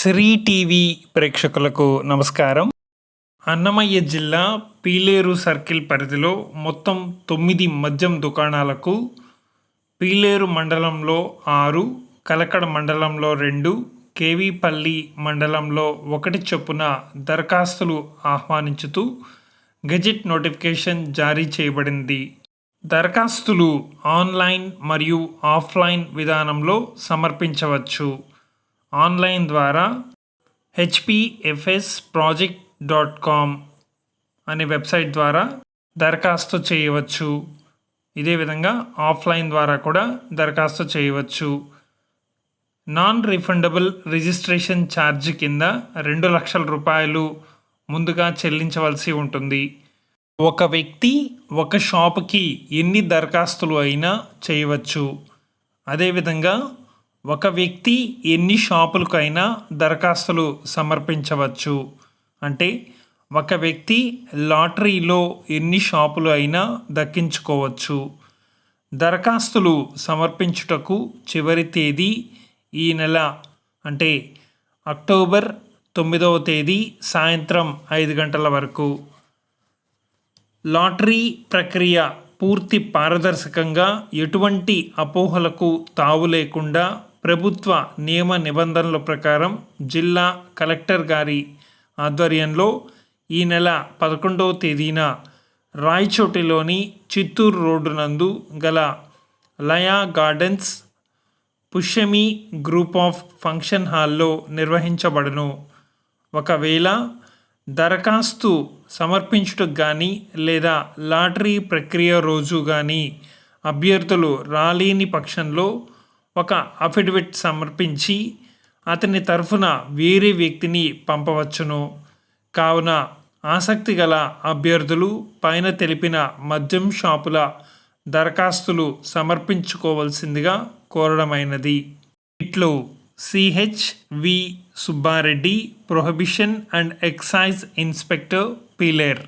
Shri TV ప్రేక్షకులకు నమస్కారం. అన్నమయ్య జిల్లా పీలేరు సర్కిల్ పరిధిలో మొత్తం తొమ్మిది మద్యం దుకాణాలకు పీలేరు మండలంలో ఆరు కలకడ మండలంలో రెండు కేవీపల్లి మండలంలో ఒకటి చొప్పున దరఖాస్తులు ఆహ్వానించుతూ గెజిట్ నోటిఫికేషన్ జారీ చేయబడింది. దరఖాస్తులు ఆన్లైన్ మరియు ఆఫ్లైన్ విధానంలో సమర్పించవచ్చు. ఆన్లైన్ ద్వారా హెచ్పిఎఫ్ఎస్ ప్రాజెక్ట్ డాట్ కామ్ అనే వెబ్సైట్ ద్వారా దరఖాస్తు చేయవచ్చు. ఇదే విధంగా ఆఫ్లైన్ ద్వారా కూడా దరఖాస్తు చేయవచ్చు. నాన్ రిఫండబుల్ రిజిస్ట్రేషన్ ఛార్జ్ కింద రెండు లక్షల రూపాయలు ముందుగా చెల్లించవలసి ఉంటుంది. ఒక వ్యక్తి ఒక షాపుకి ఎన్ని దరఖాస్తులు అయినా చేయవచ్చు. అదేవిధంగా ఒక వ్యక్తి ఎన్ని షాపులకైనా దరఖాస్తులు సమర్పించవచ్చు? అంటే ఒక వ్యక్తి లాటరీలో ఎన్ని షాపులు అయినా దక్కించుకోవచ్చు. దరఖాస్తులు సమర్పించుటకు చివరి తేదీ ఈ నెల అంటే అక్టోబర్ తొమ్మిదవ తేదీ సాయంత్రం ఐదు గంటల వరకు. లాటరీ ప్రక్రియ పూర్తి పారదర్శకంగా ఎటువంటి అపోహలకు తావు లేకుండా ప్రభుత్వ నియమ నిబంధనల ప్రకారం జిల్లా కలెక్టర్ గారి ఆధ్వర్యంలో ఈ నెల పదకొండవ తేదీన రాయచోటిలోని చిత్తూరు రోడ్డు నందు గల Laya gardens Pushyami group of function హాల్లో నిర్వహించబడును. ఒకవేళ దరఖాస్తు సమర్పించుటకు కానీ లేదా లాటరీ ప్రక్రియ రోజు కానీ అభ్యర్థులు రాలేని పక్షంలో ఒక అఫిడవిట్ సమర్పించి అతని తరఫున వేరే వ్యక్తిని పంపవచ్చును. కావున ఆసక్తి గల అభ్యర్థులు పైన తెలిపిన మద్యం షాపుల దరఖాస్తులు సమర్పించుకోవలసిందిగా కోరడమైనది. ఇట్లు CH V Subbareddy prohibition and excise inspector Pileru.